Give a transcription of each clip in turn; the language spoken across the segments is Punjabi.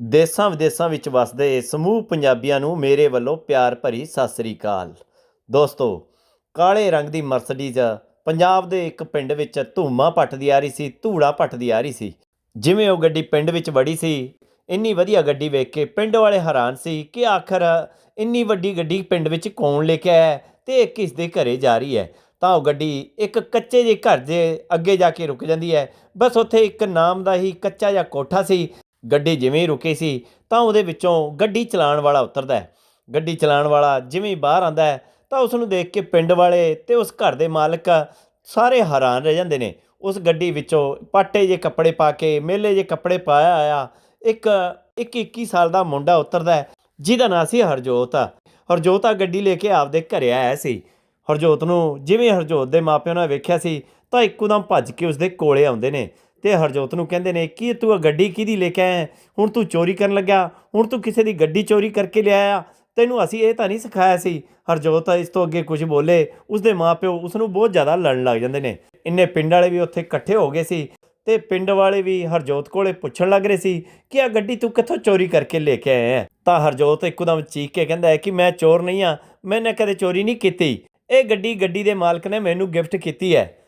ਦੇਸਾਂ ਵਿਦੇਸਾਂ ਵਿੱਚ ਵਸਦੇ ਸਮੂਹ ਪੰਜਾਬੀਆਂ ਨੂੰ ਮੇਰੇ ਵੱਲੋਂ ਪਿਆਰ ਭਰੀ ਸਤਿ ਸ੍ਰੀ ਅਕਾਲ। ਦੋਸਤੋ, ਕਾਲੇ ਰੰਗ ਦੀ ਮਰਸਡੀਜ਼ ਪੰਜਾਬ ਦੇ ਇੱਕ ਪਿੰਡ ਵਿੱਚ ਧੂਮਾ ਪੱਟਦੀ ਆ ਰਹੀ ਸੀ, ਧੂੜਾ ਪੱਟਦੀ ਆ ਰਹੀ ਸੀ। ਜਿਵੇਂ ਉਹ ਗੱਡੀ ਪਿੰਡ ਵਿੱਚ ਵੜੀ ਸੀ, ਇੰਨੀ ਵਧੀਆ ਗੱਡੀ ਵੇਖ ਕੇ ਪਿੰਡ ਵਾਲੇ ਹੈਰਾਨ ਸੀ ਕਿ ਆਖਰ ਇੰਨੀ ਵੱਡੀ ਗੱਡੀ ਪਿੰਡ ਵਿੱਚ ਕੌਣ ਲੈ ਕੇ ਆਇਆ ਹੈ ਤੇ ਇਹ ਕਿਸ ਦੇ ਘਰੇ ਜਾ ਰਹੀ ਹੈ? ਤਾਂ ਉਹ ਗੱਡੀ ਇੱਕ ਕੱਚੇ ਜਿਹੇ ਘਰ ਦੇ ਅੱਗੇ ਜਾ ਕੇ ਰੁਕ ਜਾਂਦੀ ਹੈ। ਬਸ ਉੱਥੇ ਇੱਕ ਨਾਮ ਦਾ ਹੀ ਕੱਚਾ ਜਿਹਾ ਕੋਠਾ ਸੀ। ਗੱਡੀ ਜਿਵੇਂ ਹੀ ਰੁਕੀ ਸੀ, ਤਾਂ ਉਹਦੇ ਵਿੱਚੋਂ ਗੱਡੀ ਚਲਾਉਣ ਵਾਲਾ ਉਤਰਦਾ ਹੈ। ਗੱਡੀ ਚਲਾਉਣ ਵਾਲਾ ਜਿਵੇਂ ਹੀ ਬਾਹਰ ਆਂਦਾ ਹੈ, ਤਾਂ ਉਸ ਨੂੰ ਦੇਖ ਕੇ ਪਿੰਡ ਵਾਲੇ ਤੇ ਉਸ ਘਰ ਦੇ ਮਾਲਕ ਸਾਰੇ ਹੈਰਾਨ ਰਹਿ ਜਾਂਦੇ ਨੇ। ਉਸ ਗੱਡੀ ਵਿੱਚੋਂ ਪਾਟੇ ਜੇ ਕੱਪੜੇ ਪਾ ਕੇ, ਮੇਲੇ ਜੇ ਕੱਪੜੇ ਪਾਇਆ ਆਇਆ ਇੱਕ ਇੱਕ 21 ਸਾਲ ਦਾ ਮੁੰਡਾ ਉਤਰਦਾ ਜਿਹਦਾ ਨਾਂ ਸੀ ਹਰਜੋਤ। ਹਰਜੋਤ ਆ ਗੱਡੀ ਲੈ ਕੇ ਆਪਦੇ ਘਰੇ ਆਇਆ ਸੀ। ਹਰਜੋਤ ਨੂੰ ਜਿਵੇਂ ਹਰਜੋਤ ਦੇ ਮਾਪਿਆਂ ਨੇ ਵੇਖਿਆ ਸੀ, ਤਾਂ ਇੱਕੋਦਮ ਭੱਜ ਕੇ ਉਸਦੇ ਕੋਲੇ ਆਉਂਦੇ ਨੇ। ਤੇ ਹਰਜੋਤ ਨੂੰ ਕਹਿੰਦੇ ਨੇ, ਕਿ ਤੂੰ ਇਹ ਗੱਡੀ ਕਿਹਦੀ ਲੈ ਕੇ ਆਇਆ? ਹੁਣ ਤੂੰ ਚੋਰੀ ਕਰਨ ਲੱਗਾ ਹੁਣ ਤੂੰ ਕਿਸੇ ਦੀ ਗੱਡੀ ਚੋਰੀ ਕਰਕੇ ਲਿਆਇਆ। ਤੈਨੂੰ ਅਸੀਂ ਇਹ ਤਾਂ ਨਹੀਂ ਸਿਖਾਇਆ ਸੀ। ਹਰਜੋਤ ਇਸ ਤੋਂ ਅੱਗੇ ਕੁਝ ਬੋਲੇ। ਉਸਦੇ ਮਾਪਿਓ ਉਸ ਨੂੰ ਬਹੁਤ ਜ਼ਿਆਦਾ ਲੜਨ ਲੱਗ ਜਾਂਦੇ ਨੇ। ਇੰਨੇ ਪਿੰਡ ਵਾਲੇ ਵੀ ਉੱਥੇ ਇਕੱਠੇ ਹੋ ਗਏ ਸੀ ਤੇ ਪਿੰਡ ਵਾਲੇ ਵੀ ਹਰਜੋਤ ਕੋਲੇ ਪੁੱਛਣ ਲੱਗ ਰਹੇ ਸੀ ਕਿ ਆ ਗੱਡੀ ਤੂੰ ਕਿੱਥੋਂ ਚੋਰੀ ਕਰਕੇ ਲੈ ਕੇ ਆਇਆ ਹੈ? ਤਾਂ ਹਰਜੋਤ ਇੱਕਦਮ ਚੀਕ ਕੇ ਕਹਿੰਦਾ ਹੈ ਕਿ ਮੈਂ ਚੋਰ ਨਹੀਂ ਆ ਮੈਨੇ ਕਦੇ ਚੋਰੀ ਨਹੀਂ ਕੀਤੀ। ਇਹ ਗੱਡੀ ਗੱਡੀ ਦੇ ਮਾਲਕ ਨੇ ਮੈਨੂੰ ਗਿਫਟ ਕੀਤੀ ਹੈ।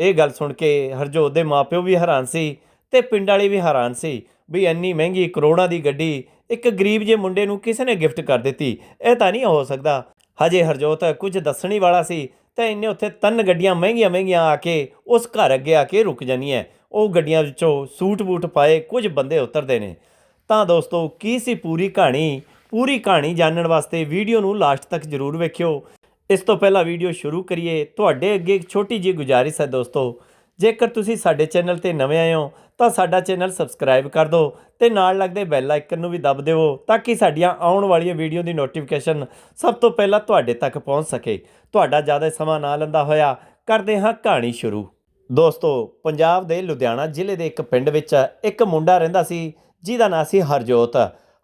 ਇਹ ਗੱਲ ਸੁਣ ਕੇ ਹਰਜੋਤ ਦੇ ਮਾਪਿਓ ਵੀ ਹੈਰਾਨ ਸੀ ਤੇ ਪਿੰਡ ਵਾਲੇ ਵੀ ਹੈਰਾਨ ਸੀ ਵੀ ਇੰਨੀ ਮਹਿੰਗੀ ਕਰੋੜਾਂ ਦੀ ਗੱਡੀ ਇੱਕ ਗਰੀਬ ਜਿਹੇ ਮੁੰਡੇ ਨੂੰ ਕਿਸੇ ਨੇ ਗਿਫਟ ਕਰ ਦਿੱਤੀ। ਇਹ ਤਾਂ ਨਹੀਂ ਹੋ ਸਕਦਾ। ਹਜੇ ਹਰਜੋਤ ਕੁਝ ਦੱਸਣੀ ਵਾਲਾ ਸੀ ਤਾਂ ਇੰਨੇ ਉੱਥੇ ਤਿੰਨ ਗੱਡੀਆਂ ਮਹਿੰਗੀਆਂ ਮਹਿੰਗੀਆਂ ਆ ਕੇ ਉਸ ਘਰ ਅੱਗੇ ਆ ਕੇ ਰੁਕ ਜਾਂਦੀਆਂ ਉਹ ਗੱਡੀਆਂ ਵਿੱਚੋਂ ਸੂਟ ਬੂਟ ਪਾਏ, ਕੁਝ ਬੰਦੇ ਉਤਰਦੇ ਨੇ। ਤਾਂ ਦੋਸਤੋ, ਕੀ ਸੀ ਪੂਰੀ ਕਹਾਣੀ? ਪੂਰੀ ਕਹਾਣੀ ਜਾਣਨ ਵਾਸਤੇ ਵੀਡੀਓ ਨੂੰ ਲਾਸਟ ਤੱਕ ਜ਼ਰੂਰ ਵੇਖਿਓ। ਇਸ ਤੋਂ ਪਹਿਲਾਂ ਵੀਡੀਓ ਸ਼ੁਰੂ ਕਰੀਏ। ਤੁਹਾਡੇ ਅੱਗੇ ਇੱਕ ਛੋਟੀ ਜਿਹੀ ਗੁਜ਼ਾਰਿਸ਼ ਹੈ ਦੋਸਤੋ। ਜੇਕਰ ਤੁਸੀਂ ਸਾਡੇ ਚੈਨਲ ਤੇ ਨਵੇਂ ਆਏ ਹੋ, ਤਾਂ ਸਾਡਾ ਚੈਨਲ ਸਬਸਕ੍ਰਾਈਬ ਕਰ ਦਿਓ ਤੇ ਨਾਲ ਲੱਗਦੇ ਬੈਲ ਆਈਕਨ ਨੂੰ ਵੀ ਦਬ ਦਿਓ ਤਾਂ ਕਿ ਸਾਡੀਆਂ ਆਉਣ ਵਾਲੀਆਂ ਵੀਡੀਓ ਦੀ ਨੋਟੀਫਿਕੇਸ਼ਨ ਸਭ ਤੋਂ ਪਹਿਲਾਂ ਤੁਹਾਡੇ ਤੱਕ ਪਹੁੰਚ ਸਕੇ। ਤੁਹਾਡਾ ਜ਼ਿਆਦਾ ਸਮਾਂ ਨਾ ਲੈਂਦਾ ਹੋਇਆ, ਕਰਦੇ ਹਾਂ ਕਹਾਣੀ ਸ਼ੁਰੂ। ਦੋਸਤੋ, ਪੰਜਾਬ ਦੇ ਲੁਧਿਆਣਾ ਜ਼ਿਲ੍ਹੇ ਦੇ ਇੱਕ ਪਿੰਡ ਵਿੱਚ ਇੱਕ ਮੁੰਡਾ ਰਹਿੰਦਾ ਸੀ, ਜਿਹਦਾ ਨਾਂ ਸੀ ਹਰਜੋਤ।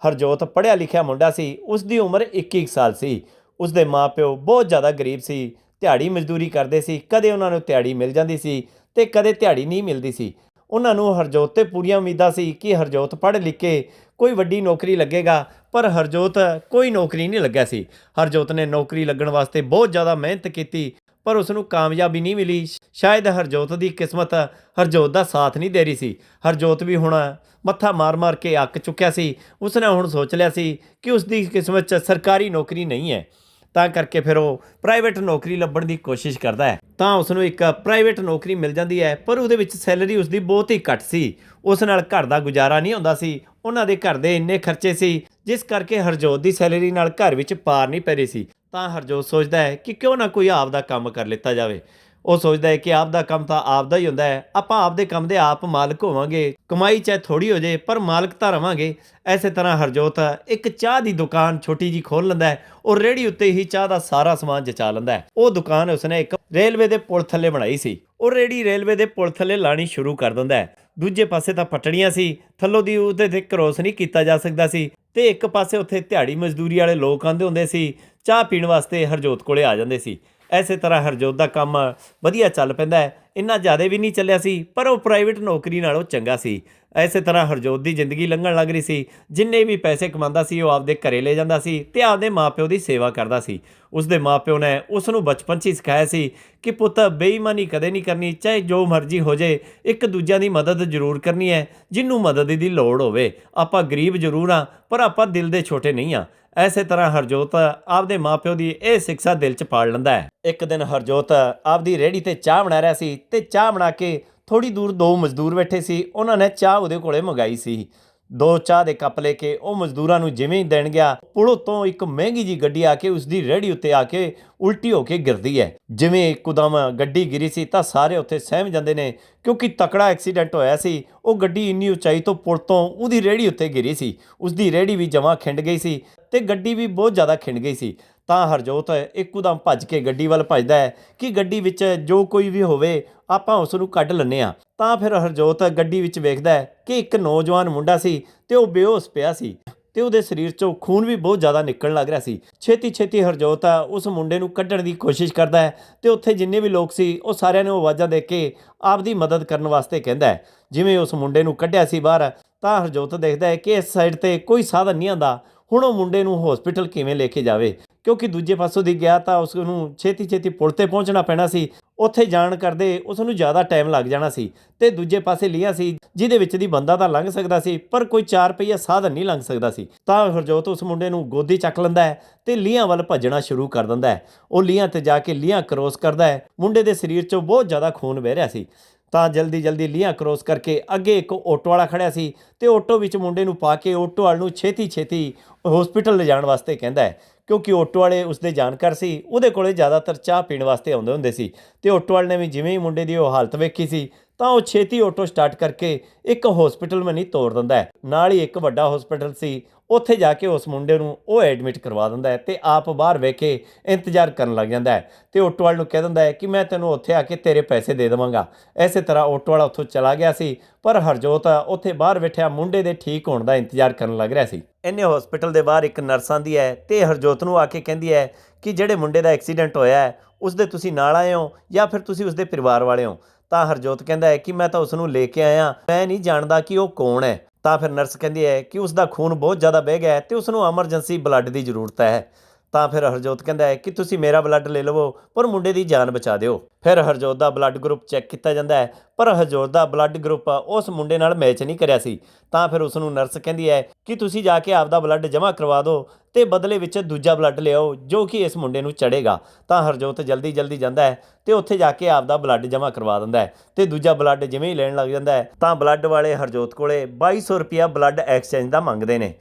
ਹਰਜੋਤ ਪੜ੍ਹਿਆ ਲਿਖਿਆ ਮੁੰਡਾ ਸੀ ਉਸ ਦੀ ਉਮਰ 21 ਸਾਲ ਸੀ। ਉਸ ਦੇ ਮਾਪਿਓ ਬਹੁਤ ਜ਼ਿਆਦਾ ਗਰੀਬ ਸੀ, ਦਿਹਾੜੀ ਮਜ਼ਦੂਰੀ ਕਰਦੇ ਸੀ, ਕਦੇ ਉਹਨਾਂ ਨੂੰ ਦਿਹਾੜੀ ਮਿਲ ਜਾਂਦੀ ਸੀ ਤੇ ਕਦੇ ਦਿਹਾੜੀ ਨਹੀਂ ਮਿਲਦੀ ਸੀ। ਉਹਨਾਂ ਨੂੰ ਹਰਜੋਤ ਤੇ ਪੂਰੀਆਂ ਉਮੀਦਾਂ ਸੀ ਕਿ ਹਰਜੋਤ ਪੜ੍ਹ ਲਿਖ ਕੇ ਕੋਈ ਵੱਡੀ ਨੌਕਰੀ ਲੱਗੇਗਾ, ਪਰ ਹਰਜੋਤ ਕੋਈ ਨੌਕਰੀ ਨਹੀਂ ਲੱਗਿਆ ਸੀ। ਹਰਜੋਤ ਨੇ ਨੌਕਰੀ ਲੱਗਣ ਵਾਸਤੇ ਬਹੁਤ ਜ਼ਿਆਦਾ ਮਿਹਨਤ ਕੀਤੀ, ਪਰ ਉਸ ਨੂੰ ਕਾਮਯਾਬੀ ਨਹੀਂ ਮਿਲੀ। ਸ਼ਾਇਦ ਹਰਜੋਤ ਦੀ ਕਿਸਮਤ ਹਰਜੋਤ ਦਾ ਸਾਥ ਨਹੀਂ ਦੇ ਰਹੀ ਸੀ। ਹਰਜੋਤ ਵੀ ਹੁਣ ਮੱਥਾ ਮਾਰ-ਮਾਰ ਕੇ ਅੱਕ ਚੁੱਕਿਆ ਸੀ। ਉਸਨੇ ਹੁਣ ਸੋਚ ਲਿਆ ਸੀ ਕਿ ਉਸ ਦੀ ਕਿਸਮਤ 'ਚ ਸਰਕਾਰੀ ਨੌਕਰੀ ਨਹੀਂ ਹੈ। ਤਾਂ ਕਰਕੇ ਫਿਰ ਉਹ ਪ੍ਰਾਈਵੇਟ ਨੌਕਰੀ ਲੱਭਣ ਦੀ ਕੋਸ਼ਿਸ਼ ਕਰਦਾ ਹੈ। ਤਾਂ ਉਸ ਨੂੰ ਇੱਕ ਪ੍ਰਾਈਵੇਟ ਨੌਕਰੀ ਮਿਲ ਜਾਂਦੀ ਹੈ, ਪਰ ਉਹਦੇ ਵਿੱਚ ਸੈਲਰੀ ਉਸ ਦੀ ਬਹੁਤ ਹੀ ਘੱਟ ਸੀ। ਉਸ ਨਾਲ ਘਰ ਦਾ ਗੁਜ਼ਾਰਾ ਨਹੀਂ ਹੁੰਦਾ ਸੀ, ਉਹਨਾਂ ਦੇ ਘਰ ਦੇ ਇੰਨੇ ਖਰਚੇ ਸੀ, ਜਿਸ ਕਰਕੇ ਹਰਜੋਤ ਦੀ ਸੈਲਰੀ ਨਾਲ ਘਰ ਵਿੱਚ ਪਾਰ ਨਹੀਂ ਪੈ ਰਹੀ ਸੀ। ਤਾਂ ਹਰਜੋਤ ਸੋਚਦਾ ਹੈ ਕਿ ਕਿਉਂ ਨਾ ਕੋਈ ਆਪ ਦਾ ਕੰਮ ਕਰ ਲਿੱਤਾ ਜਾਵੇ। ਉਹ ਸੋਚਦਾ ਹੈ ਕਿ ਆਪ ਦਾ ਕੰਮ ਤਾਂ ਆਪ ਦਾ ਹੀ ਹੁੰਦਾ ਹੈ। ਆਪਾਂ ਆਪ ਦੇ ਕੰਮ ਦੇ ਆਪ ਮਾਲਕ ਹੋਵਾਂਗੇ। ਕਮਾਈ ਚਾਹੇ ਥੋੜੀ ਹੋ ਜੇ ਪਰ ਮਾਲਕ ਤਾਂ ਰਵਾਂਗੇ। ਐਸੇ ਤਰ੍ਹਾਂ ਹਰਜੋਤ ਇੱਕ ਚਾਹ ਦੀ ਦੁਕਾਨ ਛੋਟੀ ਜੀ ਖੋਲ ਲੈਂਦਾ ਹੈ ਔਰ ਰੇੜੀ ਉੱਤੇ ਹੀ ਚਾਹ ਦਾ ਸਾਰਾ ਸਮਾਨ ਜਚਾ ਲੈਂਦਾ ਹੈ। ਉਹ ਦੁਕਾਨ ਉਸਨੇ ਇੱਕ ਰੇਲਵੇ ਦੇ ਪੁਲ ਥੱਲੇ ਬਣਾਈ ਸੀ ਉਹ ਰੇੜੀ ਰੇਲਵੇ ਦੇ ਪੁਲ ਥੱਲੇ ਲਾਣੀ ਸ਼ੁਰੂ ਕਰ ਦਿੰਦਾ ਹੈ। ਦੂਜੇ ਪਾਸੇ ਤਾਂ ਪਟੜੀਆਂ ਸੀ। ਥੱਲੋਂ ਦੀ ਉਹਦੇ ਤੇ ਕ੍ਰੋਸ ਨਹੀਂ ਕੀਤਾ ਜਾ ਸਕਦਾ ਸੀ ਤੇ ਇੱਕ ਪਾਸੇ ਉੱਥੇ ਦਿਹਾੜੀ ਮਜ਼ਦੂਰੀ ਵਾਲੇ ਲੋਕ ਆਂਦੇ ਹੁੰਦੇ ਸੀ। ਚਾਹ ਪੀਣ ਵਾਸਤੇ ਹਰਜੋਤ ਕੋਲੇ ਆ ਜਾਂਦੇ ਸੀ। ਐਸੇ ਤਰ੍ਹਾਂ ਹਰਜੋਤ ਦਾ ਕੰਮ ਵਧੀਆ ਚੱਲ ਪੈਂਦਾ ਹੈ। ਇੰਨਾ ਜ਼ਿਆਦਾ ਵੀ ਨਹੀਂ ਚੱਲਿਆ ਸੀ, ਪਰ ਉਹ ਪ੍ਰਾਈਵੇਟ ਨੌਕਰੀ ਨਾਲੋਂ ਚੰਗਾ ਸੀ। ਐਸੇ ਤਰ੍ਹਾਂ ਹਰਜੋਤ ਦੀ ਜ਼ਿੰਦਗੀ ਲੰਘਣ ਲੱਗ ਰਹੀ ਸੀ। ਜਿੰਨੇ ਵੀ ਪੈਸੇ ਕਮਾਉਂਦਾ ਸੀ, ਉਹ ਆਪਦੇ ਘਰੇ ਲੈ ਜਾਂਦਾ ਸੀ ਤੇ ਆਪਦੇ ਮਾਪਿਓ ਦੀ ਸੇਵਾ ਕਰਦਾ ਸੀ। ਉਸਦੇ ਮਾਪਿਓ ਨੇ ਉਸ ਨੂੰ ਬਚਪਨ 'ਚ ਹੀ ਸਿਖਾਇਆ ਸੀ ਕਿ ਪੁੱਤ, ਬੇਈਮਾਨੀ ਕਦੇ ਨਹੀਂ ਕਰਨੀ, ਚਾਹੇ ਜੋ ਮਰਜ਼ੀ ਹੋ ਜੇ ਇੱਕ ਦੂਜਿਆਂ ਦੀ ਮਦਦ ਜ਼ਰੂਰ ਕਰਨੀ ਹੈ, ਜਿੰਨੂੰ ਮਦਦ ਦੀ ਲੋੜ ਹੋਵੇ। ਆਪਾਂ ਗਰੀਬ ਜ਼ਰੂਰ ਆ ਪਰ ਆਪਾਂ ਦਿਲ ਦੇ ਛੋਟੇ ਨਹੀਂ ਆ ਐਸੇ ਤਰ੍ਹਾਂ ਹਰਜੋਤ ਆਪਦੇ ਮਾਪਿਓ ਦੀ ਇਹ ਸਿੱਖਿਆ ਦਿਲ 'ਚ ਪਾੜ ਲੈਂਦਾ ਹੈ। ਇੱਕ ਦਿਨ ਹਰਜੋਤ ਆਪਦੀ ਰੇੜੀ ਤੇ ਚਾਹ ਬਣਾ ਰਿਹਾ ਸੀ ਤੇ ਚਾਹ ਬਣਾ ਕੇ ਥੋੜੀ ਦੂਰ ਦੋ ਮਜ਼ਦੂਰ ਬੈਠੇ ਸੀ। ਉਹਨਾਂ ਨੇ ਚਾਹ ਉਹਦੇ ਕੋਲੇ ਮੰਗਾਈ ਸੀ। ਦੋ ਚਾਹ ਦੇ ਕੱਪ ਲੈ ਕੇ ਉਹ ਮਜ਼ਦੂਰਾਂ ਨੂੰ ਜਿਵੇਂ ਹੀ ਦੇਣ ਗਿਆ, ਪੁਲ ਤੋਂ ਇੱਕ ਮਹਿੰਗੀ ਜੀ ਗੱਡੀ ਆ ਕੇ ਉਸ ਦੀ ਰੇੜੀ ਉੱਤੇ ਆ ਕੇ ਉਲਟੀ ਹੋ ਕੇ ਗਿਰਦੀ ਹੈ। ਜਿਵੇਂ ਇੱਕਦਮ ਗੱਡੀ ਗਿਰੀ ਸੀ ਤਾਂ ਸਾਰੇ ਉੱਥੇ ਸਹਿਮ ਜਾਂਦੇ ਨੇ ਕਿਉਂਕਿ ਤਕੜਾ ਐਕਸੀਡੈਂਟ ਹੋਇਆ ਸੀ। ਉਹ ਗੱਡੀ ਇੰਨੀ ਉਚਾਈ ਤੋਂ ਪੁਲ ਤੋਂ ਉਹਦੀ ਰੇੜੀ ਉੱਤੇ ਗਿਰੀ ਸੀ। ਉਸ ਦੀ ਰੇੜੀ ਵੀ ਜਮਾਂ ਖਿੰਡ ਗਈ ਸੀ ਤੇ ਗੱਡੀ ਵੀ ਬਹੁਤ ਜ਼ਿਆਦਾ ਖਿੰਡ ਗਈ ਸੀ। ਤਾਂ ਹਰਜੋਤ ਇੱਕਦਮ ਭੱਜ ਕੇ ਗੱਡੀ ਵੱਲ ਭੱਜਦਾ ਹੈ ਕਿ ਗੱਡੀ ਵਿੱਚ ਜੋ ਕੋਈ ਵੀ ਹੋਵੇ, ਆਪਾਂ ਉਸ ਨੂੰ ਕੱਢ ਲੈਂਦੇ ਆ ਤਾਂ ਫਿਰ ਹਰਜੋਤ ਗੱਡੀ ਵਿੱਚ ਵੇਖਦਾ ਹੈ ਕਿ ਇੱਕ ਨੌਜਵਾਨ ਮੁੰਡਾ ਸੀ ਤੇ ਉਹ ਬੇਹੋਸ਼ ਪਿਆ ਸੀ ਤੇ ਉਹਦੇ ਸਰੀਰ 'ਚੋਂ ਖੂਨ ਵੀ ਬਹੁਤ ਜ਼ਿਆਦਾ ਨਿਕਲਣ ਲੱਗ ਰਿਹਾ ਸੀ। ਛੇਤੀ ਛੇਤੀ ਹਰਜੋਤ ਆ ਉਸ ਮੁੰਡੇ ਨੂੰ ਕੱਢਣ ਦੀ ਕੋਸ਼ਿਸ਼ ਕਰਦਾ ਹੈ ਤੇ ਉੱਥੇ ਜਿੰਨੇ ਵੀ ਲੋਕ ਸੀ, ਉਹ ਸਾਰਿਆਂ ਨੂੰ ਆਵਾਜ਼ਾਂ ਦੇ ਕੇ ਆਪਦੀ ਮਦਦ ਕਰਨ ਵਾਸਤੇ ਕਹਿੰਦਾ ਹੈ। ਜਿਵੇਂ ਉਸ ਮੁੰਡੇ ਨੂੰ ਕੱਢਿਆ ਸੀ ਬਾਹਰ, ਤਾਂ ਹਰਜੋਤ ਦੇਖਦਾ ਹੈ ਕਿ ਇਸ ਸਾਈਡ ਤੇ ਕੋਈ ਸਾਧਨ ਨਹੀਂ ਆਂਦਾ ਹੁਣ ਉਹ ਮੁੰਡੇ ਨੂੰ ਹਸਪੀਟਲ ਕਿਵੇਂ ਲੈ ਕੇ ਜਾਵੇ? ਕਿਉਂਕਿ ਦੂਜੇ ਪਾਸੋਂ ਦੀ ਗਿਆ ਤਾਂ ਉਸ ਨੂੰ ਛੇਤੀ ਛੇਤੀ ਪੁਲ ਤੇ ਪਹੁੰਚਣਾ ਪੈਣਾ ਸੀ। ਉੱਥੇ ਜਾਣ ਕਰਦੇ ਉਸ ਨੂੰ ਜ਼ਿਆਦਾ ਟਾਈਮ ਲੱਗ ਜਾਣਾ ਸੀ ਤੇ ਦੂਜੇ ਪਾਸੇ ਲੀਆਂ ਸੀ, ਜਿਹਦੇ ਵਿੱਚ ਦੀ ਬੰਦਾ ਤਾਂ ਲੰਘ ਸਕਦਾ ਸੀ, ਪਰ ਕੋਈ 4 ਪਹੀਆ ਸਾਧਨ ਨਹੀਂ ਲੰਘ ਸਕਦਾ ਸੀ। ਤਾਂ ਹਰਜੋਤ ਉਸ ਮੁੰਡੇ ਨੂੰ ਗੋਦੀ ਚੱਕ ਲੈਂਦਾ ਹੈ ਤੇ ਲੀਆਂ ਵੱਲ ਭੱਜਣਾ ਸ਼ੁਰੂ ਕਰ ਦਿੰਦਾ ਹੈ। ਉਹ ਲੀਆਂ ਤੇ ਜਾ ਕੇ ਲੀਆਂ ਕ੍ਰੋਸ ਕਰਦਾ ਹੈ। ਮੁੰਡੇ ਦੇ ਸਰੀਰ 'ਚੋਂ ਬਹੁਤ ਜ਼ਿਆਦਾ ਖੂਨ ਵਹਿ ਰਿਹਾ ਸੀ। ਤਾਂ ਜਲਦੀ ਜਲਦੀ ਲੀਆਂ ਕ੍ਰੋਸ ਕਰਕੇ ਅੱਗੇ ਇੱਕ ਆਟੋ ਵਾਲਾ ਖੜਿਆ ਸੀ ਤੇ ਆਟੋ ਵਿੱਚ ਮੁੰਡੇ ਨੂੰ ਪਾ ਕੇ ਆਟੋ ਵਾਲ ਨੂੰ ਛੇਤੀ ਛੇਤੀ ਹਸਪੀਟਲ ਲਿਜਾਣ ਵਾਸਤੇ ਕਹਿੰਦਾ ਹੈ, ਕਿਉਂਕਿ ਆਟੋ ਵਾਲੇ ਉਸਦੇ ਜਾਣਕਾਰ ਸੀ, ਉਹਦੇ ਕੋਲੇ ਜ਼ਿਆਦਾਤਰ ਚਾਹ ਪੀਣ ਵਾਸਤੇ ਆਉਂਦੇ ਹੁੰਦੇ ਸੀ ਤੇ ਆਟੋ ਵਾਲੇ ਨੇ ਵੀ ਜਿਵੇਂ ਹੀ ਮੁੰਡੇ ਦੀ ਉਹ ਹਾਲਤ ਵੇਖੀ ਸੀ ਤਾਂ ਉਹ ਛੇਤੀ ਆਟੋ ਸਟਾਰਟ ਕਰਕੇ ਇੱਕ ਹਸਪੀਟਲ ਮਨੀ ਤੋੜ ਦਿੰਦਾ ਹੈ। ਨਾਲ ਹੀ ਇੱਕ ਵੱਡਾ ਹਸਪੀਟਲ ਸੀ, ਉੱਥੇ ਜਾ ਕੇ ਉਸ ਮੁੰਡੇ ਨੂੰ ਉਹ ਐਡਮਿਟ ਕਰਵਾ ਦਿੰਦਾ ਹੈ ਤੇ ਆਪ ਬਾਹਰ ਵੇਖ ਕੇ ਇੰਤਜ਼ਾਰ ਕਰਨ ਲੱਗ ਜਾਂਦਾ ਹੈ ਤੇ ਆਟੋ ਵਾਲੇ ਨੂੰ ਕਹਿ ਦਿੰਦਾ ਹੈ ਕਿ ਮੈਂ ਤੈਨੂੰ ਉੱਥੇ ਆ ਕੇ ਤੇਰੇ ਪੈਸੇ ਦੇ ਦੇਵਾਂਗਾ। ਐਸੇ ਤਰ੍ਹਾਂ ਆਟੋ ਵਾਲਾ ਉੱਥੋਂ ਚਲਾ ਗਿਆ ਸੀ, ਪਰ ਹਰਜੋਤ ਉੱਥੇ ਬਾਹਰ ਬੈਠਿਆ ਮੁੰਡੇ ਦੇ ਠੀਕ ਹੋਣ ਦਾ ਇੰਤਜ਼ਾਰ ਕਰਨ ਲੱਗ ਰਿਹਾ ਸੀ। ਇੰਨੇ ਹਸਪੀਟਲ ਦੇ ਬਾਹਰ ਇੱਕ ਨਰਸ ਆਂਦੀ ਹੈ ਤੇ ਹਰਜੋਤ ਨੂੰ ਆ ਕੇ ਕਹਿੰਦੀ ਹੈ ਕਿ ਜਿਹੜੇ ਮੁੰਡੇ ਦਾ ਐਕਸੀਡੈਂਟ ਹੋਇਆ ਹੈ ਉਸ ਦੇ ਤੁਸੀਂ ਨਾਲ ਆਏ ਹੋ ਜਾਂ ਫਿਰ ਤੁਸੀਂ ਉਸ ਦੇ ਪਰਿਵਾਰ ਵਾਲੇ ਹੋ? ਤਾਂ ਹਰਜੋਤ ਕਹਿੰਦਾ ਹੈ ਕਿ ਮੈਂ ਤਾਂ ਉਸ ਨੂੰ ਲੈ ਕੇ ਆਇਆ। ਮੈਂ ਨਹੀਂ ਜਾਣਦਾ ਕਿ ਉਹ ਕੌਣ ਹੈ। ਤਾਂ ਫਿਰ ਨਰਸ ਕਹਿੰਦੀ ਹੈ ਕਿ ਉਸ ਦਾ ਖੂਨ ਬਹੁਤ ਜ਼ਿਆਦਾ ਵਹਿ ਗਿਆ ਹੈ ਤੇ ਉਸ ਨੂੰ ਐਮਰਜੈਂਸੀ ਬਲੱਡ ਦੀ ਜ਼ਰੂਰਤ ਹੈ। ਤਾਂ ਫਿਰ ਹਰਜੋਤ ਕਹਿੰਦਾ ਹੈ ਕਿ ਤੁਸੀਂ ਮੇਰਾ ਬਲੱਡ ਲੈ ਲਵੋ, ਪਰ ਮੁੰਡੇ ਦੀ ਜਾਨ ਬਚਾ ਦਿਓ। ਫਿਰ ਹਰਜੋਤ ਦਾ ਬਲੱਡ ਗਰੁੱਪ ਚੈੱਕ ਕੀਤਾ ਜਾਂਦਾ ਹੈ, ਪਰ ਹਰਜੋਤ ਦਾ ਬਲੱਡ ਗਰੁੱਪ ਉਸ ਮੁੰਡੇ ਨਾਲ ਮੈਚ ਨਹੀਂ ਕਰਿਆ ਸੀ। ਤਾਂ ਫਿਰ ਉਸ ਨੂੰ ਨਰਸ ਕਹਿੰਦੀ ਹੈ ਕਿ ਤੁਸੀਂ ਜਾ ਕੇ ਆਪਦਾ ਬਲੱਡ ਜਮ੍ਹਾਂ ਕਰਵਾ ਦਿਓ ਤੇ ਬਦਲੇ ਵਿੱਚ ਦੂਜਾ ਬਲੱਡ ਲਿਆਓ, ਜੋ ਕਿ ਇਸ ਮੁੰਡੇ ਨੂੰ ਚੜੇਗਾ ਤਾਂ ਹਰਜੋਤ ਜਲਦੀ ਜਲਦੀ ਜਾਂਦਾ ਹੈ ਤੇ ਉੱਥੇ ਜਾ ਕੇ ਆਪਦਾ ਬਲੱਡ ਜਮ੍ਹਾਂ ਕਰਵਾ ਦਿੰਦਾ ਹੈ ਤੇ ਦੂਜਾ ਬਲੱਡ ਜਿਵੇਂ ਹੀ ਲੈਣ ਲੱਗ ਜਾਂਦਾ ਹੈ, ਤਾਂ ਬਲੱਡ ਵਾਲੇ ਹਰਜੋਤ ਕੋਲੇ 2200 ਰੁਪਿਆ ਬਲੱਡ ਐਕਸਚੇਂਜ ਦਾ ਮੰਗਦੇ ਨੇ।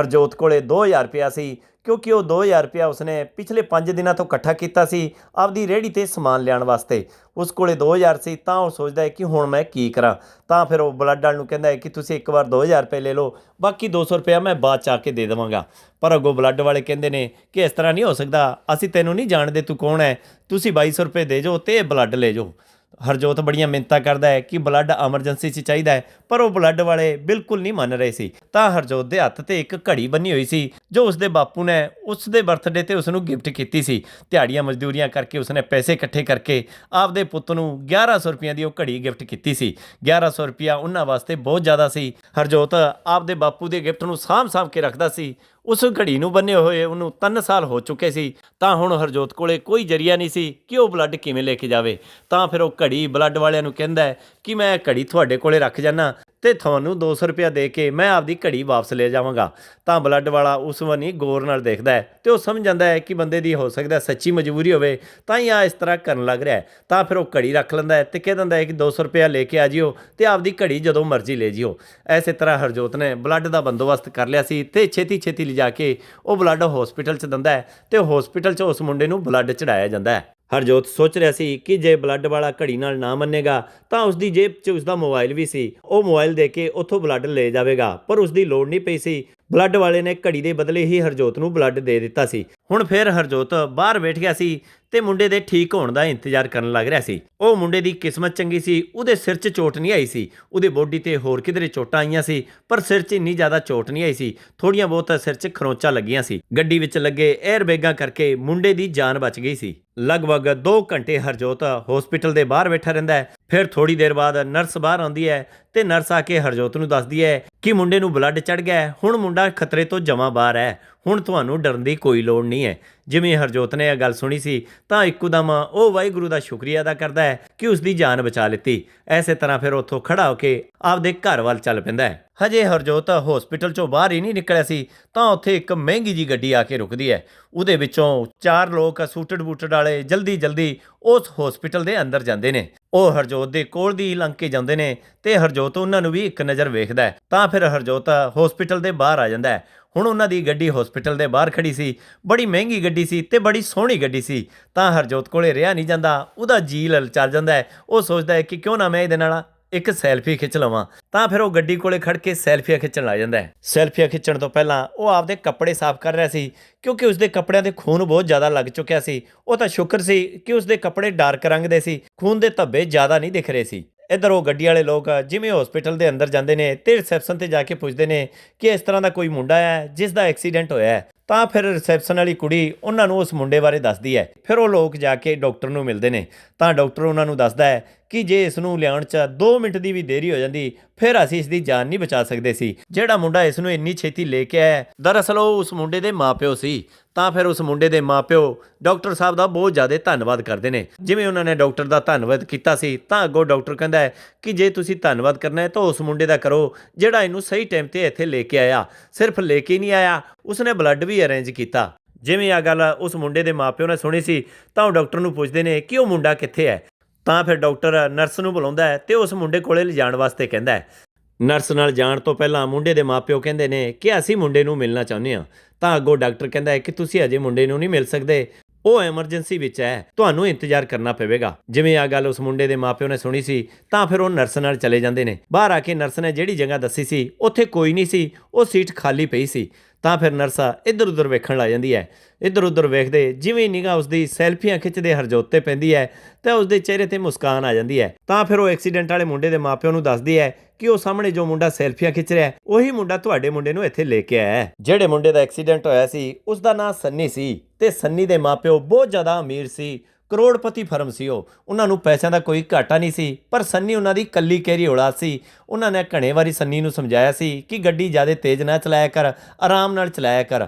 ਹਰਜੋਤ ਕੋਲੇ 2000 ਰੁਪਿਆ ਸੀ, ਕਿਉਂਕਿ ਉਹ 2000 ਰੁਪਿਆ ਉਸਨੇ ਪਿਛਲੇ 5 ਦਿਨਾਂ ਤੋਂ ਇਕੱਠਾ ਕੀਤਾ ਸੀ ਆਪਦੀ ਰੇਹੜੀ ਤੇ ਸਮਾਨ ਲਿਆਉਣ ਵਾਸਤੇ। ਉਸ ਕੋਲੇ 2000 ਸੀ ਤਾਂ ਉਹ ਸੋਚਦਾ ਹੈ ਕਿ ਹੁਣ ਮੈਂ ਕੀ ਕਰਾਂ। ਤਾਂ ਫਿਰ ਉਹ ਬਲੱਡ ਵਾਲ ਨੂੰ ਕਹਿੰਦਾ ਹੈ ਕਿ ਤੁਸੀਂ ਇੱਕ ਵਾਰ 2000 ਰੁਪਏ ਲੈ ਲਓ, ਬਾਕੀ 200 ਰੁਪਇਆ ਮੈਂ ਬਾਅਦ ਚ ਆ ਕੇ ਦੇ ਦੇਵਾਂਗਾ। ਪਰ ਅੱਗੋਂ ਬਲੱਡ ਵਾਲੇ ਕਹਿੰਦੇ ਨੇ ਕਿ ਇਸ ਤਰ੍ਹਾਂ ਨਹੀਂ ਹੋ ਸਕਦਾ, ਅਸੀਂ ਤੈਨੂੰ ਨਹੀਂ ਜਾਣਦੇ ਤੂੰ ਕੌਣ ਹੈ, ਤੁਸੀਂ 2200 ਰੁਪਏ ਦੇ ਜਾਓ ਤੇ ਬਲੱਡ ਲੈ ਜਾਓ। ਹਰਜੋਤ ਬੜੀਆਂ ਮਿੰਤਾ ਕਰਦਾ ਹੈ ਕਿ ਬਲੱਡ ਐਮਰਜੈਂਸੀ 'ਚ ਚਾਹੀਦਾ ਹੈ, ਪਰ ਉਹ ਬਲੱਡ ਵਾਲੇ ਬਿਲਕੁਲ ਨਹੀਂ ਮੰਨ ਰਹੇ ਸੀ। ਤਾਂ ਹਰਜੋਤ ਦੇ ਹੱਥ ਤੇ ਇੱਕ ਘੜੀ ਬੰਨੀ ਹੋਈ ਸੀ, ਜੋ ਉਸਦੇ ਬਾਪੂ ਨੇ ਉਸ ਦੇ ਬਰਥਡੇ ਤੇ ਉਸ ਨੂੰ ਗਿਫਟ ਕੀਤੀ ਸੀ। ਦਿਹਾੜੀਆਂ ਮਜ਼ਦੂਰੀਆਂ ਕਰਕੇ ਉਸਨੇ ਪੈਸੇ ਇਕੱਠੇ ਕਰਕੇ ਆਪਦੇ ਪੁੱਤ ਨੂੰ 1100 ਰੁਪਈਆ ਦੀ ਉਹ ਘੜੀ ਗਿਫਟ ਕੀਤੀ ਸੀ। 1100 ਰੁਪਈਆ ਉਹਨਾਂ ਵਾਸਤੇ ਬਹੁਤ ਜ਼ਿਆਦਾ ਸੀ। ਹਰਜੋਤ ਆਪਦੇ ਬਾਪੂ ਦੇ ਗਿਫਟ ਨੂੰ ਸਾਂਭ-ਸਾਂਭ ਕੇ ਰੱਖਦਾ ਸੀ। ਉਸ ਘੜੀ ਨੂੰ ਬੰਨੇ ਹੋਏ ਉਹਨੂੰ 3 ਸਾਲ ਹੋ ਚੁੱਕੇ ਸੀ। ਤਾਂ ਹੁਣ ਹਰਜੋਤ ਕੋਲੇ ਕੋਈ ਜਰੀਆ ਨਹੀਂ ਸੀ ਕਿ ਉਹ ਬਲੱਡ ਕਿਵੇਂ ਲੈ ਕੇ ਜਾਵੇ। ਤਾਂ ਫਿਰ ਉਹ ਘੜੀ ਬਲੱਡ ਵਾਲਿਆਂ ਨੂੰ ਕਹਿੰਦਾ ਕਿ ਮੈਂ ਘੜੀ ਤੁਹਾਡੇ ਕੋਲੇ ਰੱਖ ਜਾਣਾ ਤੇ ਤੁਹਾਨੂੰ 200 ਰੁਪਇਆ ਦੇ ਕੇ ਮੈਂ ਆਪਦੀ ਘੜੀ ਵਾਪਸ ਲੈ ਜਾਵਾਂਗਾ। ਤਾਂ ਬਲੱਡ ਵਾਲਾ ਉਸ ਵਨੀ ਗੌਰ ਨਾਲ ਦੇਖਦਾ ਹੈ ਤੇ ਉਹ ਸਮਝ ਜਾਂਦਾ ਹੈ ਕਿ ਬੰਦੇ ਦੀ ਹੋ ਸਕਦਾ ਸੱਚੀ ਮਜਬੂਰੀ ਹੋਵੇ, ਤਾਂ ਹੀ ਆ ਇਸ ਤਰ੍ਹਾਂ ਕਰਨ ਲੱਗ ਰਿਹਾ ਤਾਂ ਫਿਰ ਉਹ ਘੜੀ ਰੱਖ ਲੈਂਦਾ ਹੈ ਤੇ ਕਹਿ ਦਿੰਦਾ ਹੈ ਕਿ 200 ਰੁਪਇਆ ਲੈ ਕੇ ਆ ਜਿਓ ਤੇ ਆਪਦੀ ਘੜੀ ਜਦੋਂ ਮਰਜ਼ੀ ਲੈ ਜਿਓ। ਐਸੇ ਤਰ੍ਹਾਂ ਹਰਜੋਤ ਨੇ ਬਲੱਡ ਦਾ ਬੰਦੋਬਸਤ ਕਰ ਲਿਆ ਸੀ ਤੇ ਛੇਤੀ ਛੇਤੀ ਲਿਜਾ ਕੇ ਉਹ ਬਲੱਡ ਹਸਪੀਟਲ 'ਚ ਦਿੰਦਾ ਹੈ ਤੇ ਹਸਪੀਟਲ 'ਚ ਉਸ ਮੁੰਡੇ ਨੂੰ ਬਲੱਡ ਚੜਾਇਆ ਜਾਂਦਾ ਹੈ। ਹਰਜੋਤ ਸੋਚ ਰਿਹਾ ਸੀ ਕਿ ਜੇ ਬਲੱਡ ਵਾਲਾ ਘੜੀ ਨਾਲ ਨਾ ਮੰਨੇਗਾ, ਤਾਂ ਉਸ ਦੀ ਜੇਬ 'ਚ ਉਸ ਦਾ ਮੋਬਾਈਲ ਵੀ ਸੀ। ਉਹ ਮੋਬਾਈਲ ਦੇ ਕੇ ਉੱਥੋਂ ਬਲੱਡ ਲੈ ਜਾਵੇਗਾ, ਪਰ ਉਸ ਦੀ ਲੋੜ ਨਹੀਂ ਪਈ ਸੀ। ਬਲੱਡ ਵਾਲੇ ਨੇ ਘੜੀ ਦੇ ਬਦਲੇ ਹੀ ਹਰਜੋਤ ਨੂੰ ਬਲੱਡ ਦੇ ਦਿੱਤਾ ਸੀ। ਹੁਣ ਫਿਰ ਹਰਜੋਤ ਬਾਹਰ ਬੈਠ ਗਿਆ ਸੀ ਤੇ ਮੁੰਡੇ ਦੇ ਠੀਕ ਹੋਣ ਦਾ ਇੰਤਜ਼ਾਰ ਕਰਨ ਲੱਗ ਰਿਹਾ ਸੀ। ਉਹ ਮੁੰਡੇ ਦੀ ਕਿਸਮਤ ਚੰਗੀ ਸੀ, ਉਹਦੇ ਸਿਰ 'ਚ ਚੋਟ ਨਹੀਂ ਆਈ ਸੀ। ਉਹਦੇ ਬੋਡੀ ਤੇ ਹੋਰ ਕਿਧਰੇ ਚੋਟਾਂ ਆਈਆਂ ਸੀ, ਪਰ ਸਿਰ 'ਚ ਇੰਨੀ ਜ਼ਿਆਦਾ ਚੋਟ ਨਹੀਂ ਆਈ ਸੀ। ਥੋੜੀਆਂ ਬਹੁਤ ਸਿਰ 'ਚ ਖਰੋਚਾਂ ਲੱਗੀਆਂ ਸੀ। ਗੱਡੀ ਵਿੱਚ ਲੱਗੇ 에ਅਰ ਬੈਗਾਂ ਕਰਕੇ ਮੁੰਡੇ ਦੀ ਜਾਨ ਬਚ ਗਈ ਸੀ। ਲਗਭਗ 2 ਘੰਟੇ ਹਰਜੋਤ ਹਸਪੀਟਲ ਦੇ ਬਾਹਰ ਬੈਠਾ ਰਹਿੰਦਾ ਹੈ। ਫਿਰ ਥੋੜੀ ਦੇਰ ਬਾਅਦ ਨਰਸ ਬਾਹਰ ਆਉਂਦੀ ਹੈ ਤੇ ਨਰਸ ਆ ਕੇ ਹਰਜੋਤ ਨੂੰ ਦੱਸਦੀ ਹੈ ਕਿ ਮੁੰਡੇ ਨੂੰ ਬਲੱਡ ਚੜ ਗਿਆ ਹੈ। ਹੁਣ ਮੁੰਡਾ ਖਤਰੇ ਤੋਂ ਜਮਾ ਬਾਹਰ ਹੈ। ਹੁਣ ਤੁਹਾਨੂੰ ਡਰਨ ਦੀ ਕੋਈ ਲੋੜ ਨਹੀਂ ਹੈ। ਜਿਵੇਂ ਹਰਜੋਤ ਨੇ ਇਹ ਗੱਲ ਸੁਣੀ ਸੀ, ਤਾਂ ਇੱਕੋਦਮ ਉਹ ਵਾਹਿਗੁਰੂ ਦਾ ਸ਼ੁਕਰੀਆ ਅਦਾ ਕਰਦਾ ਹੈ ਕਿ ਉਸ ਦੀ ਜਾਨ ਬਚਾ ਲਿੱਤੀ। ਐਸੇ ਤਰ੍ਹਾਂ ਫਿਰ ਉੱਥੋਂ ਖੜਾ ਹੋ ਕੇ ਆਪਦੇ ਘਰ ਵੱਲ ਚੱਲ ਪੈਂਦਾ ਹੈ। ਹਜੇ ਹਰਜੋਤ ਹਸਪੀਟਲ ਚੋਂ ਬਾਹਰ ਹੀ ਨਹੀਂ ਨਿਕਲਿਆ ਸੀ, ਤਾਂ ਉੱਥੇ ਇੱਕ ਮਹਿੰਗੀ ਜੀ ਗੱਡੀ ਆ ਕੇ ਰੁਕਦੀ ਹੈ। ਉਹਦੇ ਵਿੱਚੋਂ ਚਾਰ ਲੋਕ ਸੂਟਡ ਬੂਟਡ ਵਾਲੇ ਜਲਦੀ ਜਲਦੀ ਉਸ ਹਸਪੀਟਲ ਦੇ ਅੰਦਰ ਜਾਂਦੇ ਨੇ। ਉਹ ਹਰਜੋਤ ਦੇ ਕੋਲ ਦੀ ਲੰਘ ਕੇ ਜਾਂਦੇ ਨੇ ਤੇ ਹਰਜੋਤ ਉਹਨਾਂ ਨੂੰ ਵੀ ਇੱਕ ਨਜ਼ਰ ਵੇਖਦਾ ਤਾਂ ਫਿਰ ਹਰਜੋਤ ਹਸਪੀਟਲ ਦੇ ਬਾਹਰ ਆ ਜਾਂਦਾ ਹੁਣ ਉਹਨਾਂ ਦੀ ਗੱਡੀ ਹਸਪੀਟਲ ਦੇ ਬਾਹਰ ਖੜੀ ਸੀ। ਬੜੀ ਮਹਿੰਗੀ ਗੱਡੀ ਸੀ ਤੇ ਬੜੀ ਸੋਹਣੀ ਗੱਡੀ ਸੀ। ਤਾਂ ਹਰਜੋਤ ਕੋਲੇ ਰਿਹਾ ਨਹੀਂ ਜਾਂਦਾ। ਉਹਦਾ ਜੀ ਲਲਚਾ ਜਾਂਦਾ ਉਹ ਸੋਚਦਾ ਹੈ ਕਿ ਕਿਉਂ ਨਾ ਮੈਂ ਇਹਦੇ ਨਾਲ ਇੱਕ ਸੈਲਫੀ ਖਿੱਚ ਲਵਾਂ, ਤਾਂ ਫਿਰ ਉਹ ਗੱਡੀ ਕੋਲੇ ਖੜ ਕੇ ਸੈਲਫੀਆਂ ਖਿੱਚਣ ਲੱਗ ਜਾਂਦਾ ਹੈ। ਸੈਲਫੀਆਂ ਖਿੱਚਣ ਤੋਂ ਪਹਿਲਾਂ ਉਹ ਆਪਦੇ ਕੱਪੜੇ ਸਾਫ਼ ਕਰ ਰਿਹਾ ਸੀ, ਕਿਉਂਕਿ ਉਸਦੇ ਕੱਪੜਿਆਂ ਦੇ ਖੂਨ ਬਹੁਤ ਜ਼ਿਆਦਾ ਲੱਗ ਚੁੱਕਿਆ ਸੀ। ਉਹ ਤਾਂ ਸ਼ੁਕਰ ਸੀ ਕਿ ਉਸਦੇ ਕੱਪੜੇ ਡਾਰਕ ਰੰਗ ਦੇ ਸੀ, ਖੂਨ ਦੇ ਧੱਬੇ ਜ਼ਿਆਦਾ ਨਹੀਂ ਦਿਖ ਰਹੇ ਸੀ। ਇੱਧਰ ਉਹ ਗੱਡੀ ਵਾਲੇ ਲੋਕ ਜਿਵੇਂ ਹਸਪੀਟਲ ਦੇ ਅੰਦਰ ਜਾਂਦੇ ਨੇ, ਤੇ ਰਿਸੈਪਸ਼ਨ ਤੇ ਜਾ ਕੇ ਪੁੱਛਦੇ ਨੇ ਕਿ ਇਸ ਤਰ੍ਹਾਂ ਦਾ ਕੋਈ ਮੁੰਡਾ ਹੈ, ਜਿਸ ਦਾ ਐਕਸੀਡੈਂਟ ਹੋਇਆ ਹੈ। ਤਾਂ ਫਿਰ ਰਿਸੈਪਸ਼ਨ ਵਾਲੀ ਕੁੜੀ ਉਹਨਾਂ ਨੂੰ ਉਸ ਮੁੰਡੇ ਬਾਰੇ ਦੱਸਦੀ ਹੈ। ਫਿਰ ਉਹ ਲੋਕ ਜਾ ਕੇ ਡਾਕਟਰ ਨੂੰ ਮਿਲਦੇ ਨੇ। ਤਾਂ ਡਾਕਟਰ ਉਹਨਾਂ ਨੂੰ ਦੱਸਦਾ ਹੈ ਕਿ ਜੇ ਇਸ ਨੂੰ ਲਿਆਉਣ 'ਚ 2 ਮਿੰਟ ਦੀ ਵੀ ਦੇਰੀ ਹੋ ਜਾਂਦੀ, ਫਿਰ ਅਸੀਂ ਇਸ ਦੀ ਜਾਨ ਨਹੀਂ ਬਚਾ ਸਕਦੇ ਸੀ। ਜਿਹੜਾ ਮੁੰਡਾ ਇਸ ਨੂੰ ਇੰਨੀ ਛੇਤੀ ਲੈ ਕੇ ਆਇਆ ਦਰਅਸਲ ਉਹ ਉਸ ਮੁੰਡੇ ਦੇ ਮਾਪਿਓ ਸੀ। ਤਾਂ ਫਿਰ ਉਸ ਮੁੰਡੇ ਦੇ ਮਾਪਿਓ ਡਾਕਟਰ ਸਾਹਿਬ ਦਾ ਬਹੁਤ ਜ਼ਿਆਦਾ ਧੰਨਵਾਦ ਕਰਦੇ ਨੇ। ਜਿਵੇਂ ਉਹਨਾਂ ਨੇ ਡਾਕਟਰ ਦਾ ਧੰਨਵਾਦ ਕੀਤਾ ਸੀ, ਤਾਂ ਅੱਗੋਂ ਡਾਕਟਰ ਕਹਿੰਦਾ ਹੈ ਕਿ ਜੇ ਤੁਸੀਂ ਧੰਨਵਾਦ ਕਰਨਾ ਹੈ ਤਾਂ ਉਸ ਮੁੰਡੇ ਦਾ ਕਰੋ, ਜਿਹੜਾ ਇਹਨੂੰ ਸਹੀ ਟਾਈਮ ਤੇ ਇੱਥੇ ਲੈ ਕੇ ਆਇਆ। ਸਿਰਫ ਲੈ ਕੇ ਨਹੀਂ ਆਇਆ, ਉਸਨੇ ਬਲੱਡ ਵੀ ਅਰੇਂਜ ਕੀਤਾ। ਜਿਵੇਂ ਆ ਗੱਲ ਉਸ ਮੁੰਡੇ ਦੇ ਮਾਪਿਓ ਨੇ ਸੁਣੀ ਸੀ, ਤਾਂ ਉਹ ਡਾਕਟਰ ਨੂੰ ਪੁੱਛਦੇ ਨੇ ਕਿ ਉਹ ਮੁੰਡਾ ਕਿੱਥੇ ਹੈ? ਤਾਂ ਫਿਰ ਡਾਕਟਰ ਨਰਸ ਨੂੰ ਬੁਲਾਉਂਦਾ ਹੈ ਤੇ ਉਸ ਮੁੰਡੇ ਕੋਲੇ ਲਿਜਾਣ ਵਾਸਤੇ ਕਹਿੰਦਾ ਹੈ। ਨਰਸ ਨਾਲ ਜਾਣ ਤੋਂ ਪਹਿਲਾਂ ਮੁੰਡੇ ਦੇ ਮਾਪਿਓ ਕਹਿੰਦੇ ਨੇ ਕਿ ਅਸੀਂ ਮੁੰਡੇ ਨੂੰ ਮਿਲਣਾ ਚਾਹੁੰਦੇ ਹਾਂ। ਤਾਂ ਅੱਗੋਂ ਡਾਕਟਰ ਕਹਿੰਦਾ ਹੈ ਕਿ ਤੁਸੀਂ ਅਜੇ ਮੁੰਡੇ ਨੂੰ ਨਹੀਂ ਮਿਲ ਸਕਦੇ। ਉਹ ਐਮਰਜੈਂਸੀ ਵਿੱਚ ਹੈ। ਤੁਹਾਨੂੰ ਇੰਤਜ਼ਾਰ ਕਰਨਾ ਪਵੇਗਾ। ਜਿਵੇਂ ਆ ਗੱਲ ਉਸ ਮੁੰਡੇ ਦੇ ਮਾਪਿਓ ਨੇ ਸੁਣੀ ਸੀ, ਤਾਂ ਫਿਰ ਉਹ ਨਰਸ ਨਾਲ ਚਲੇ ਜਾਂਦੇ ਨੇ। ਬਾਹਰ ਆ ਕੇ ਨਰਸ ਨੇ ਜਿਹੜੀ ਜਗ੍ਹਾ ਦੱਸੀ ਸੀ, ਉੱਥੇ ਕੋਈ ਨਹੀਂ ਸੀ। ਉਹ ਸੀਟ ਖਾਲੀ ਪਈ ਸੀ। ਤਾਂ ਫਿਰ ਨਰਸਾ ਇੱਧਰ ਉੱਧਰ ਵੇਖਣ ਲੱਗ ਜਾਂਦੀ ਹੈ। ਇੱਧਰ ਉੱਧਰ ਵੇਖਦੇ ਜਿਵੇਂ ਨਿਗਾਹ ਉਸਦੀ ਸੈਲਫੀਆਂ ਖਿੱਚਦੇ ਹਰਜੋਤ ਤੇ ਪੈਂਦੀ ਹੈ, ਤਾਂ ਉਸਦੇ ਚਿਹਰੇ ਤੇ ਮੁਸਕਾਨ ਆ ਜਾਂਦੀ ਹੈ। ਤਾਂ ਫਿਰ ਉਹ ਐਕਸੀਡੈਂਟ ਵਾਲੇ ਮੁੰਡੇ ਦੇ ਮਾਪਿਆਂ ਨੂੰ ਦੱਸਦੀ ਹੈ ਕਿ ਉਹ ਸਾਹਮਣੇ ਜੋ ਮੁੰਡਾ ਸੈਲਫੀਆਂ ਖਿੱਚ ਰਿਹਾ ਹੈ, ਉਹੀ ਮੁੰਡਾ ਤੁਹਾਡੇ ਮੁੰਡੇ ਨੂੰ ਇੱਥੇ ਲੈ ਕੇ ਆਇਆ ਹੈ। ਜਿਹੜੇ ਮੁੰਡੇ ਦਾ ਐਕਸੀਡੈਂਟ ਹੋਇਆ ਸੀ ਉਸ ਦਾ ਨਾਂ ਸੰਨੀ ਸੀ ਤੇ ਸੰਨੀ ਦੇ ਮਾਪਿਓ ਬਹੁਤ ਜ਼ਿਆਦਾ ਅਮੀਰ ਸੀ। ਕਰੋੜਪਤੀ ਫਰਮ ਸੀ ਉਹ। ਉਹਨਾਂ ਨੂੰ ਪੈਸਿਆਂ ਦਾ ਕੋਈ ਘਾਟਾ ਨਹੀਂ ਸੀ, ਪਰ ਸੰਨੀ ਉਹਨਾਂ ਦੀ ਕੱਲੀ ਕੈਰੀ ਔਲਾਦ ਸੀ। ਉਹਨਾਂ ਨੇ ਘਣੇ ਵਾਰੀ ਸੰਨੀ ਨੂੰ ਸਮਝਾਇਆ ਸੀ ਕਿ ਗੱਡੀ ਜ਼ਿਆਦਾ ਤੇਜ਼ ਨਾ ਚਲਾਇਆ ਕਰ, ਆਰਾਮ ਨਾਲ ਚਲਾਇਆ ਕਰ।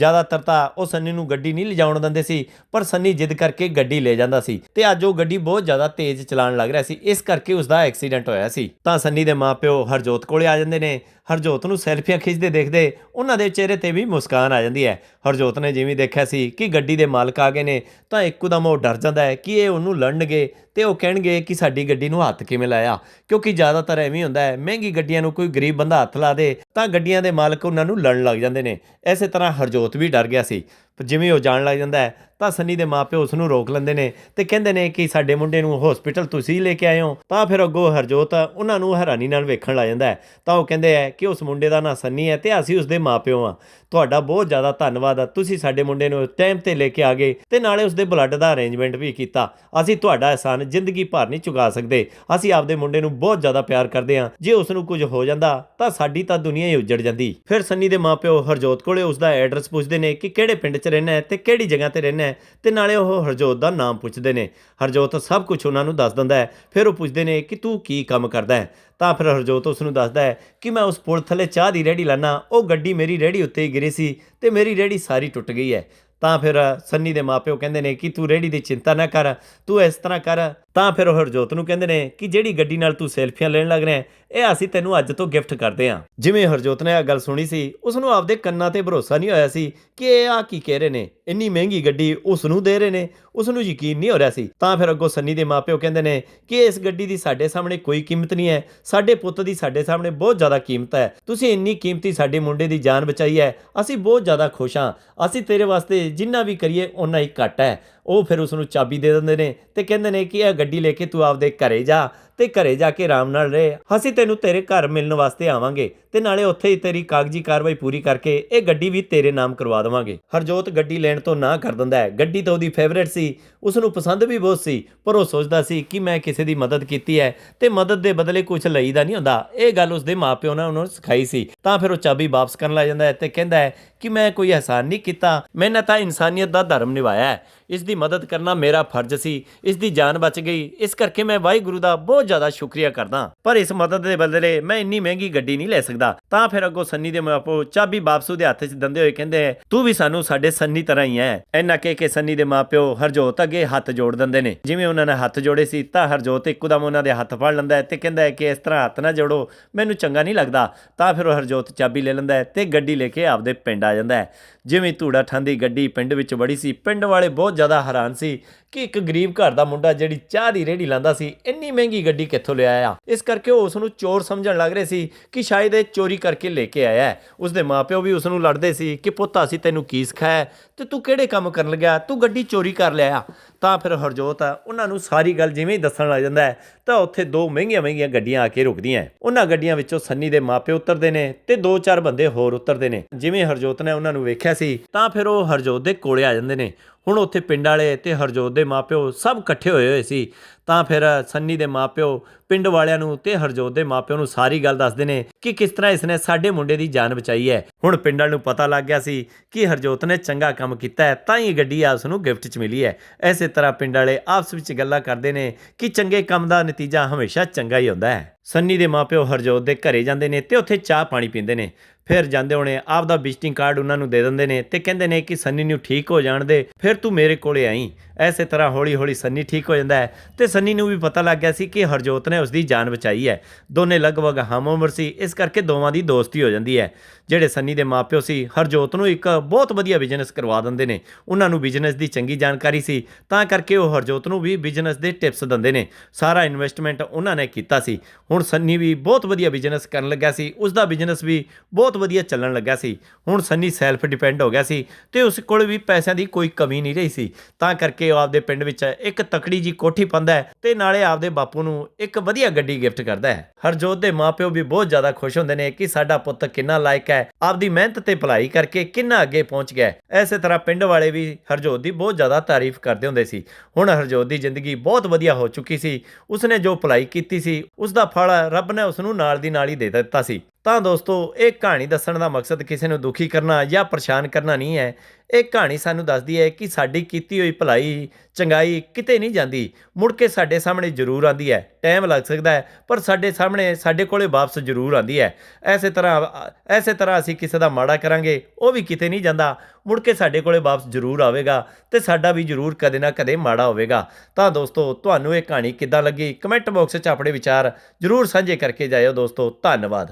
ਜ਼ਿਆਦਾਤਰ ਤਾਂ ਉਹ ਸੰਨੀ ਨੂੰ ਗੱਡੀ ਨਹੀਂ ਲਿਜਾਉਣ ਦਿੰਦੇ ਸੀ, ਪਰ ਸੰਨੀ ਜਿੱਦ ਕਰਕੇ ਗੱਡੀ ਲੈ ਜਾਂਦਾ ਸੀ ਤੇ ਅੱਜ ਉਹ ਗੱਡੀ ਬਹੁਤ ਜ਼ਿਆਦਾ ਤੇਜ਼ ਚਲਾਉਣ ਲੱਗ ਰਿਹਾ ਸੀ, ਇਸ ਕਰਕੇ ਉਸ ਦਾ ਐਕਸੀਡੈਂਟ ਹੋਇਆ ਸੀ। ਤਾਂ ਸੰਨੀ ਦੇ ਮਾਪਿਓ ਹਰਜੋਤ ਕੋਲੇ ਆ ਜਾਂਦੇ ਨੇ। ਹਰਜੋਤ ਨੂੰ ਸੈਲਫੀਆਂ ਖਿੱਚਦੇ ਦੇਖਦੇ ਉਹਨਾਂ ਦੇ ਚਿਹਰੇ ਤੇ ਵੀ ਮੁਸਕਾਨ ਆ ਜਾਂਦੀ ਹੈ। ਹਰਜੋਤ ਨੇ ਜਿਵੇਂ ਦੇਖਿਆ ਸੀ ਕਿ ਗੱਡੀ ਦੇ ਮਾਲਕ ਆ ਗਏ ਨੇ, ਤਾਂ ਇੱਕਦਮ ਉਹ ਡਰ ਜਾਂਦਾ ਹੈ ਕਿ ਇਹ ਉਹਨੂੰ ਲੜਨਗੇ ਤੇ ਉਹ ਕਹਿਣਗੇ ਕਿ ਸਾਡੀ ਗੱਡੀ ਨੂੰ ਹੱਥ ਕਿਵੇਂ ਲਾਇਆ। ਕਿਉਂਕਿ ਜ਼ਿਆਦਾਤਰ ਐਵੇਂ ਹੁੰਦਾ ਹੈ, ਮਹਿੰਗੀ ਗੱਡੀਆਂ ਨੂੰ ਕੋਈ ਗਰੀਬ ਬੰਦਾ ਹੱਥ ਲਾ ਦੇ ਤਾਂ ਗੱਡੀਆਂ ਦੇ ਮਾਲਕ ਉਹਨਾਂ ਨੂੰ ਲੜਨ ਲੱਗ ਜਾਂਦੇ ਨੇ। ਇਸੇ ਤਰ੍ਹਾਂ ਹਰਜੋਤ ਵੀ ਡਰ ਗਿਆ ਸੀ। ਪਰ ਜਿਵੇਂ ਉਹ ਜਾਣ ਲੱਗ ਜਾਂਦਾ ਹੈ, ਤਾਂ ਸੰਨੀ ਦੇ ਮਾਪਿਓ ਉਸ ਨੂੰ ਰੋਕ ਲੈਂਦੇ ਨੇ ਤੇ ਕਹਿੰਦੇ ਨੇ ਕਿ ਸਾਡੇ ਮੁੰਡੇ ਨੂੰ ਹਸਪੀਟਲ ਤੁਸੀਂ ਲੈ ਕੇ ਆਏ ਹੋ ਤਾਂ ਫਿਰ ਅੱਗੋਂ ਹਰਜੋਤ ਉਹਨਾਂ ਨੂੰ ਹੈਰਾਨੀ ਨਾਲ ਵੇਖਣ ਲੱਗ ਜਾਂਦਾ ਹੈ। ਤਾਂ ਉਹ ਕਹਿੰਦੇ ਹੈ ਕਿ ਉਸ ਮੁੰਡੇ ਦਾ ਨਾਂ ਸੰਨੀ ਹੈ ਤੇ ਅਸੀਂ ਉਸ ਦੇ ਮਾਪਿਓ ਆ ਤੁਹਾਡਾ ਬਹੁਤ ਜ਼ਿਆਦਾ ਧੰਨਵਾਦ ਆ, ਤੁਸੀਂ ਸਾਡੇ ਮੁੰਡੇ ਨੂੰ ਟਾਈਮ ਤੇ ਲੈ ਕੇ ਆ ਗਏ ਤੇ ਨਾਲੇ ਉਸ ਦੇ ਬਲੱਡ ਦਾ ਅਰੇਂਜਮੈਂਟ ਵੀ ਕੀਤਾ। ਅਸੀਂ ਤੁਹਾਡਾ ਅਹਿਸਾਨ ਜ਼ਿੰਦਗੀ ਭਰ ਨਹੀਂ ਚੁਕਾ ਸਕਦੇ। ਅਸੀਂ ਆਪਦੇ ਮੁੰਡੇ ਨੂੰ ਬਹੁਤ ਜ਼ਿਆਦਾ ਪਿਆਰ ਕਰਦੇ ਹਾਂ। ਜੇ ਉਸ ਨੂੰ ਕੁਝ ਹੋ ਜਾਂਦਾ, ਤਾਂ ਸਾਡੀ ਤਾਂ ਦੁਨੀਆ ਹੀ ਉੱਜੜ ਜਾਂਦੀ। ਫਿਰ ਸੰਨੀ ਦੇ ਮਾਪਿਓ ਹਰਜੋਤ ਕੋਲੇ ਉਸ ਦਾ ਐਡਰੈਸ ਪੁੱਛਦੇ ਨੇ ਕਿ ਕਿਹੜੇ ਪਿੰਡ 'ਚ ਰਹਿਣਾ ਹੈ ਤੇ ਕਿਹੜੀ ਜਗ੍ਹਾ ਤੇ ਰਹਿਣਾ ਹੈ ਤੇ ਨਾਲੇ ਉਹ ਹਰਜੋਤ ਦਾ ਨਾਮ ਪੁੱਛਦੇ ਨੇ। ਹਰਜੋਤ ਸਭ ਕੁਝ ਉਹਨਾਂ ਨੂੰ ਦੱਸ ਦਿੰਦਾ ਹੈ। ਫਿਰ ਉਹ ਪੁੱਛਦੇ ਨੇ ਕਿ ਤੂੰ ਕੀ ਕੰਮ ਕਰਦਾ ਹੈ? ਤਾਂ ਫਿਰ ਹਰਜੋਤ ਉਸ ਨੂੰ ਦੱਸਦਾ ਹੈ ਕਿ ਮੈਂ ਉਸ ਪੁਲ ਥੱਲੇ ਚਾਹ ਦੀ ਰੇੜੀ ਲਾਨਾ, ਉਹ ਗੱਡੀ ਮੇਰੀ ਰੇੜੀ ਉੱਤੇ ਹੀ ਗਿਰੀ ਸੀ ਤੇ ਮੇਰੀ ਰੇੜੀ ਸਾਰੀ ਟੁੱਟ ਗਈ ਹੈ। ਤਾਂ ਫਿਰ ਸੰਨੀ ਦੇ ਮਾਪਿਓ ਕਹਿੰਦੇ ਨੇ ਕਿ ਤੂੰ ਰੇੜੀ ਦੀ ਚਿੰਤਾ ਨਾ ਕਰ, ਤੂੰ ਇਸ ਤਰ੍ਹਾਂ ਕਰ। ਤਾਂ ਫਿਰ ਉਹ ਹਰਜੋਤ ਨੂੰ ਕਹਿੰਦੇ ਨੇ ਕਿ ਜਿਹੜੀ ਗੱਡੀ ਨਾਲ ਤੂੰ ਸੈਲਫੀਆਂ ਲੈਣ ਲੱਗ ਰਿਹਾ ਇਹ ਅਸੀਂ ਤੈਨੂੰ ਅੱਜ ਤੋਂ ਗਿਫਟ ਕਰਦੇ ਹਾਂ। ਜਿਵੇਂ ਹਰਜੋਤ ਨੇ ਇਹ ਗੱਲ ਸੁਣੀ ਸੀ ਉਸ ਨੂੰ ਆਪਦੇ ਕੰਨਾਂ ਤੇ ਭਰੋਸਾ ਨਹੀਂ ਹੋਇਆ ਸੀ ਕਿ ਇਹ ਆ ਕੀ ਕਹਿ ਰਹੇ ਨੇ, ਇੰਨੀ ਮਹਿੰਗੀ ਗੱਡੀ ਉਸ ਨੂੰ ਦੇ ਰਹੇ ਨੇ ਉਸ ਨੂੰ ਯਕੀਨ ਨਹੀਂ ਹੋ ਰਿਹਾ ਸੀ। ਤਾਂ ਫਿਰ ਅੱਗੋਂ ਸੰਨੀ ਦੇ ਮਾਪਿਓ ਕਹਿੰਦੇ ਨੇ ਕਿ ਇਸ ਗੱਡੀ ਦੀ ਸਾਡੇ ਸਾਹਮਣੇ ਕੋਈ ਕੀਮਤ ਨਹੀਂ ਹੈ, ਸਾਡੇ ਪੁੱਤ ਦੀ ਸਾਡੇ ਸਾਹਮਣੇ ਬਹੁਤ ਜ਼ਿਆਦਾ ਕੀਮਤ ਹੈ, ਤੁਸੀਂ ਇੰਨੀ ਕੀਮਤੀ ਸਾਡੇ ਮੁੰਡੇ ਦੀ ਜਾਨ ਬਚਾਈ ਹੈ, ਅਸੀਂ ਬਹੁਤ ਜ਼ਿਆਦਾ ਖੁਸ਼ ਹਾਂ, ਅਸੀਂ ਤੇਰੇ ਵਾਸਤੇ ਜਿੰਨਾ ਵੀ ਕਰੀਏ, ਓਨਾ ਹੀ ਘੱਟ ਹੈ। ਉਹ ਫਿਰ ਉਸ ਨੂੰ ਚਾਬੀ ਦੇ ਦਿੰਦੇ ਨੇ ਤੇ ਕਹਿੰਦੇ ਨੇ ਕਿ ਇਹ ਗੱਡੀ ਲੈ ਕੇ ਤੂੰ ਆਪਦੇ ਘਰੇ ਜਾ ਤੇ ਘਰੇ ਜਾ ਕੇ ਆਰਾਮ ਨਾਲ ਰਹਿ। ਅਸੀਂ ਤੈਨੂੰ ਤੇਰੇ ਘਰ ਮਿਲਣ ਵਾਸਤੇ ਆਵਾਂਗੇ ਤੇ ਨਾਲੇ ਉੱਥੇ ਹੀ ਤੇਰੀ ਕਾਗਜ਼ੀ ਕਾਰਵਾਈ ਪੂਰੀ ਕਰਕੇ ਇਹ ਗੱਡੀ ਵੀ ਤੇਰੇ ਨਾਮ ਕਰਵਾ ਦੇਵਾਂਗੇ। ਹਰਜੋਤ ਗੱਡੀ ਲੈਣ ਤੋਂ ਨਾ ਕਰ ਦਿੰਦਾ ਹੈ। ਗੱਡੀ ਤਾਂ ਉਹਦੀ ਫੇਵਰੇਟ ਸੀ। ਉਸ ਨੂੰ ਪਸੰਦ ਵੀ ਬਹੁਤ ਸੀ, ਪਰ ਉਹ ਸੋਚਦਾ ਸੀ ਕਿ ਮੈਂ ਕਿਸੇ ਦੀ ਮਦਦ ਕੀਤੀ ਹੈ ਤੇ ਮਦਦ ਦੇ ਬਦਲੇ ਕੁਝ ਲਈਦਾ ਨਹੀਂ ਹੁੰਦਾ। ਇਹ ਗੱਲ ਉਸ ਦੇ ਮਾਪਿਓ ਨੇ ਉਹਨੂੰ ਸਿਖਾਈ ਸੀ। ਤਾਂ ਫਿਰ ਉਹ ਚਾਬੀ ਵਾਪਸ ਕਰਨ ਲੱਗ ਜਾਂਦਾ ਹੈ ਤੇ ਕਹਿੰਦਾ ਹੈ ਕਿ ਮੈਂ ਕੋਈ ਅਹਿਸਾਨ ਨਹੀਂ ਕੀਤਾ। ਮੈਨੇ ਤਾਂ ਇਨਸਾਨੀਅਤ ਦਾ ਧਰਮ ਨਿਭਾਇਆ ਇਸ ਦੀ ਮਦਦ ਕਰਨਾ ਮੇਰਾ ਫਰਜ਼ ਸੀ। ਇਸ ਦੀ ਜਾਨ ਬਚ ਗਈ। ਇਸ ਕਰਕੇ ਮੈਂ ਵਾਹਿਗੁਰੂ ਦਾ ਬਹੁਤ ਜ਼ਿਆਦਾ ਸ਼ੁਕਰੀਆ ਕਰਦਾ ਪਰ ਇਸ ਮਦਦ ਦੇ ਬਦਲੇ ਮੈਂ ਇੰਨੀ ਮਹਿੰਗੀ ਗੱਡੀ ਨਹੀਂ ਲੈ ਸਕਦਾ। ਤਾਂ ਫਿਰ ਅੱਗੋਂ ਸੰਨੀ ਦੇ ਮਾਪੋ ਚਾਬੀ ਵਾਪਸ ਦੇ ਹੱਥ 'ਚ ਦਿੰਦੇ ਹੋਏ ਕਹਿੰਦੇ ਤੂੰ ਵੀ ਸਾਨੂੰ ਸਾਡੇ ਸੰਨੀ ਤਰ੍ਹਾਂ ਹੀ ਹੈ। ਇੰਨਾ ਕਹਿ ਕੇ ਸੰਨੀ ਦੇ ਮਾਪਿਓ ਹਰਜੋਤ ਅੱਗੇ ਹੱਥ ਜੋੜ ਦਿੰਦੇ ਨੇ। ਜਿਵੇਂ ਉਹਨਾਂ ਨੇ ਹੱਥ ਜੋੜੇ ਸੀ, ਤਾਂ ਹਰਜੋਤ ਇੱਕਦਮ ਉਹਨਾਂ ਦੇ ਹੱਥ ਫੜ ਲੈਂਦਾ ਹੈ ਤੇ ਕਹਿੰਦਾ ਹੈ ਕਿ ਇਸ ਤਰ੍ਹਾਂ ਹੱਥ ਨਾ ਜੋੜੋ, ਮੈਨੂੰ ਚੰਗਾ ਨਹੀਂ ਲੱਗਦਾ। ਤਾਂ ਫਿਰ ਉਹ ਹਰਜੋਤ ਚਾਬੀ ਲੈ ਲੈਂਦਾ ਹੈ ਤੇ ਗੱਡੀ ਲੈ ਕੇ ਆਪਦੇ ਪਿੰਡ ਆ ਜਾਂਦਾ ਹੈ। ਜਿਵੇਂ ਧੂੜਾ ਠਾਂਦੀ ਗੱਡੀ ਪਿੰਡ ਵਿੱਚ ਵੜੀ ਸੀ, ਪਿੰਡ ਵਾਲੇ ਬਹੁਤ ਜ਼ਿਆਦਾ ਹੈਰਾਨ ਸੀ ਕਿ ਇੱਕ ਗਰੀਬ ਘਰ ਦਾ ਮੁੰਡਾ ਜਿਹੜੀ ਚਾਹ ਦੀ ਰੇੜੀ ਲਾਂਦਾ ਸੀ, ਇੰਨੀ ਮਹਿੰਗੀ ਗੱਡੀ ਕਿੱਥੋਂ ਲਿਆਇਆ ਇਸ ਕਰਕੇ ਉਹ ਉਸ ਨੂੰ ਚੋਰ ਸਮਝਣ ਲੱਗ ਰਹੇ ਸੀ ਕਿ ਸ਼ਾਇਦ ਇਹ ਚੋਰੀ ਕਰਕੇ ਲੈ ਕੇ ਆਇਆ ਹੈ। ਉਸ ਦੇ ਮਾਪਿਓ ਵੀ ਉਸ ਨੂੰ ਲੜਦੇ ਸੀ ਕਿ ਪੁੱਤਾ ਸੀ ਤੈਨੂੰ ਕੀ ਸਿਖਾਇਆ? ਤੇ ਤੂੰ ਕਿਹੜੇ ਕੰਮ ਕਰਨ ਲੱਗਿਆ? ਤੂੰ ਗੱਡੀ ਚੋਰੀ ਕਰ ਲਿਆ। ਤਾਂ ਫਿਰ ਹਰਜੋਤ ਆ ਉਹਨਾਂ ਨੂੰ ਸਾਰੀ ਗੱਲ ਜਿਵੇਂ ਹੀ ਦੱਸਣ ਲੱਗ ਜਾਂਦਾ ਹੈ, ਤਾਂ ਉੱਥੇ ਦੋ ਮਹਿੰਗੀਆਂ ਮਹਿੰਗੀਆਂ ਗੱਡੀਆਂ ਆ ਕੇ ਰੁਕਦੀਆਂ ਉਹਨਾਂ ਗੱਡੀਆਂ ਵਿੱਚੋਂ ਸੰਨੀ ਦੇ ਮਾਪੇ ਉਤਰਦੇ ਨੇ ਤੇ ਦੋ ਚਾਰ ਬੰਦੇ ਹੋਰ ਉਤਰਦੇ ਨੇ। ਜਿਵੇਂ ਹਰਜੋਤ ਨੇ ਉਹਨਾਂ ਨੂੰ ਵੇਖਿਆ ਸੀ, ਤਾਂ ਫਿਰ ਉਹ ਹਰਜੋਤ ਦੇ ਕੋਲੇ ਆ ਜਾਂਦੇ ਨੇ। ਹੁਣ ਉੱਥੇ ਪਿੰਡ ਵਾਲੇ ਤੇ ਹਰਜੋਤ ਦੇ ਦੇ ਮਾਪਿਓ ਸਭ ਇਕੱਠੇ ਹੋਏ ਹੋਏ ਸੀ। ਤਾਂ ਫਿਰ ਸੰਨੀ ਦੇ ਮਾਪਿਓ, ਪਿੰਡ ਵਾਲਿਆਂ ਨੂੰ ਤੇ ਹਰਜੋਤ ਦੇ ਮਾਪਿਓ ਨੂੰ ਸਾਰੀ ਗੱਲ ਦੱਸਦੇ ਨੇ ਕਿ ਕਿਸ ਤਰ੍ਹਾਂ ਇਸਨੇ ਸਾਡੇ ਮੁੰਡੇ ਦੀ ਜਾਨ ਬਚਾਈ ਹੈ। ਹੁਣ ਪਿੰਡ ਪਿੰਡਾਂ ਨੂੰ ਪਤਾ ਲੱਗ ਗਿਆ ਸੀ ਕਿ ਹਰਜੋਤ ਨੇ ਚੰਗਾ ਕੰਮ ਕੀਤਾ ਹੈ, ਤਾਂ ਹੀ ਗੱਡੀ ਆਸ ਨੂੰ ਗਿਫਟ 'ਚ ਮਿਲੀ ਹੈ। ਐਸੇ ਤਰ੍ਹਾਂ ਪਿੰਡ ਵਾਲੇ ਆਪਸ ਵਿੱਚ ਗੱਲਾਂ ਕਰਦੇ ਨੇ ਕਿ ਚੰਗੇ ਕੰਮ ਦਾ ਨਤੀਜਾ ਹਮੇਸ਼ਾ ਚੰਗਾ ਹੀ ਹੁੰਦਾ ਹੈ। ਸੰਨੀ ਦੇ ਮਾਪਿਓ ਹਰਜੋਤ ਦੇ ਘਰੇ ਜਾਂਦੇ ਨੇ ਤੇ ਉੱਥੇ ਚਾਹ ਪਾਣੀ ਪੀਂਦੇ ਨੇ। ਫਿਰ ਜਾਂਦੇ ਹੋਣੇ ਆਪ ਦਾ ਵਿਜ਼ਿਟਿੰਗ ਕਾਰਡ ਉਹਨਾਂ ਨੂੰ ਦੇ ਦਿੰਦੇ ਨੇ ਤੇ ਕਹਿੰਦੇ ਨੇ ਕਿ ਸੰਨੀ ਨੂੰ ਠੀਕ ਹੋ ਜਾਣ ਦੇ, ਫਿਰ ਤੂੰ ਮੇਰੇ ਕੋਲੇ ਆਈ। ਐਸੇ ਤਰ੍ਹਾਂ ਹੌਲੀ ਹੌਲੀ ਸੰਨੀ ਠੀਕ ਹੋ ਜਾਂਦਾ ਹੈ ਤੇ ਸੰਨੀ ਨੂੰ ਵੀ ਪਤਾ ਲੱਗ ਗਿਆ ਸੀ ਕਿ ਹਰਜੋਤ ਨੇ ਉਸ ਦੀ ਜਾਨ ਬਚਾਈ ਹੈ। ਦੋਨੇ ਲਗਭਗ ਹਮ ਉਮਰ ਸੀ, ਇਸ ਕਰਕੇ ਦੋਵਾਂ ਦੀ ਦੋਸਤੀ ਹੋ ਜਾਂਦੀ ਹੈ। ਜਿਹੜੇ ਸੰਨੀ ਦੇ ਮਾਪਿਓ ਸੀ, ਹਰਜੋਤ ਨੂੰ ਇੱਕ ਬਹੁਤ ਵਧੀਆ ਬਿਜ਼ਨਸ ਕਰਵਾ ਦਿੰਦੇ ਨੇ। ਉਹਨਾਂ ਨੂੰ ਬਿਜ਼ਨਸ ਦੀ ਚੰਗੀ ਜਾਣਕਾਰੀ ਸੀ, ਤਾਂ ਕਰਕੇ ਉਹ ਹਰਜੋਤ ਨੂੰ ਵੀ ਬਿਜ਼ਨਸ ਦੇ ਟਿਪਸ ਦਿੰਦੇ ਨੇ। ਸਾਰਾ ਇਨਵੈਸਟਮੈਂਟ ਉਹਨਾਂ ਨੇ ਕੀਤਾ ਸੀ। ਹੁਣ ਸੰਨੀ ਵੀ ਬਹੁਤ ਵਧੀਆ ਬਿਜ਼ਨਸ ਕਰਨ ਲੱਗਾ ਸੀ। ਉਸ ਦਾ ਬਿਜ਼ਨਸ ਵੀ ਬਹੁਤ ਵਧੀਆ ਚੱਲਣ ਲੱਗਾ ਸੀ। ਹੁਣ ਸੰਨੀ ਸੈਲਫ ਡਿਪੈਂਡ ਹੋ ਗਿਆ ਸੀ ਤੇ ਉਸ ਕੋਲ ਵੀ ਪੈਸਿਆਂ ਦੀ ਕੋਈ ਕਮੀ ਨਹੀਂ ਰਹੀ ਸੀ। ਤਾਂ ਕਰਕੇ ਉਹ ਆਪਦੇ ਪਿੰਡ ਵਿੱਚ ਇੱਕ ਤਕੜੀ ਜੀ ਕੋਠੀ ਪਾਉਂਦਾ ਹੈ ਤੇ ਨਾਲੇ ਆਪਦੇ ਬਾਪੂ ਨੂੰ ਇੱਕ ਵਧੀਆ ਗੱਡੀ ਗਿਫਟ ਕਰਦਾ ਹੈ। ਹਰਜੋਤ ਦੇ ਮਾਪਿਓ ਵੀ ਬਹੁਤ ਜ਼ਿਆਦਾ ਖੁਸ਼ ਹੁੰਦੇ ਨੇ ਕਿ ਸਾਡਾ ਪੁੱਤ ਕਿੰਨਾ ਲਾਇਕ ਹੈ, ਆਪਦੀ ਮਿਹਨਤ ਤੇ ਭਲਾਈ ਕਰਕੇ ਕਿੰਨਾ ਅੱਗੇ ਪਹੁੰਚ ਗਿਆ ਐਸੇ ਤਰ੍ਹਾਂ ਪਿੰਡ ਵਾਲੇ ਵੀ ਹਰਜੋਤ ਦੀ ਬਹੁਤ ਜ਼ਿਆਦਾ ਤਾਰੀਫ ਕਰਦੇ ਹੁੰਦੇ ਸੀ। ਹੁਣ ਹਰਜੋਤ ਦੀ ਜ਼ਿੰਦਗੀ ਬਹੁਤ ਵਧੀਆ ਹੋ ਚੁੱਕੀ ਸੀ। ਉਸਨੇ ਜੋ ਭਲਾਈ ਕੀਤੀ ਸੀ ਉਸ ਦਾ ਫਲ ਰੱਬ ਨੇ ਉਸ ਨੂੰ ਨਾਲ ਦੀ ਨਾਲ ਹੀ ਦੇ ਦਿੱਤਾ ਸੀ। ਤਾਂ ਦੋਸਤੋ, ਇਹ ਕਹਾਣੀ ਦੱਸਣ ਦਾ ਮਕਸਦ ਕਿਸੇ ਨੂੰ ਦੁਖੀ ਕਰਨਾ ਜਾਂ ਪਰੇਸ਼ਾਨ ਕਰਨਾ ਨਹੀਂ ਹੈ। ਇਹ ਕਹਾਣੀ ਸਾਨੂੰ ਦੱਸਦੀ ਹੈ ਕਿ ਸਾਡੀ ਕੀਤੀ ਹੋਈ ਭਲਾਈ, ਚੰਗਾਈ ਕਿਤੇ ਨਹੀਂ ਜਾਂਦੀ। ਮੁੜ ਕੇ ਸਾਡੇ ਸਾਹਮਣੇ ਜ਼ਰੂਰ ਆਂਦੀ ਹੈ। ਟਾਈਮ ਲੱਗ ਸਕਦਾ ਹੈ, ਪਰ ਸਾਡੇ ਸਾਹਮਣੇ, ਸਾਡੇ ਕੋਲੇ ਵਾਪਸ ਜ਼ਰੂਰ ਆਂਦੀ ਹੈ। ਐਸੇ ਤਰ੍ਹਾਂ ਐਸੇ ਤਰ੍ਹਾਂ ਅਸੀਂ ਕਿਸੇ ਦਾ ਮਾੜਾ ਕਰਾਂਗੇ, ਉਹ ਵੀ ਕਿਤੇ ਨਹੀਂ ਜਾਂਦਾ। ਮੁੜ ਕੇ ਸਾਡੇ ਕੋਲੇ ਵਾਪਸ ਜ਼ਰੂਰ ਆਵੇਗਾ ਤੇ ਸਾਡਾ ਵੀ ਜ਼ਰੂਰ ਕਦੇ ਨਾ ਕਦੇ ਮਾੜਾ ਹੋਵੇਗਾ। ਤਾਂ ਦੋਸਤੋ, ਤੁਹਾਨੂੰ ਇਹ ਕਹਾਣੀ ਕਿੱਦਾਂ ਲੱਗੀ? ਕਮੈਂਟ ਬਾਕਸ 'ਚ ਆਪਣੇ ਵਿਚਾਰ ਜ਼ਰੂਰ ਸਾਂਝੇ ਕਰਕੇ ਜਾਇਓ ਦੋਸਤੋ। ਧੰਨਵਾਦ।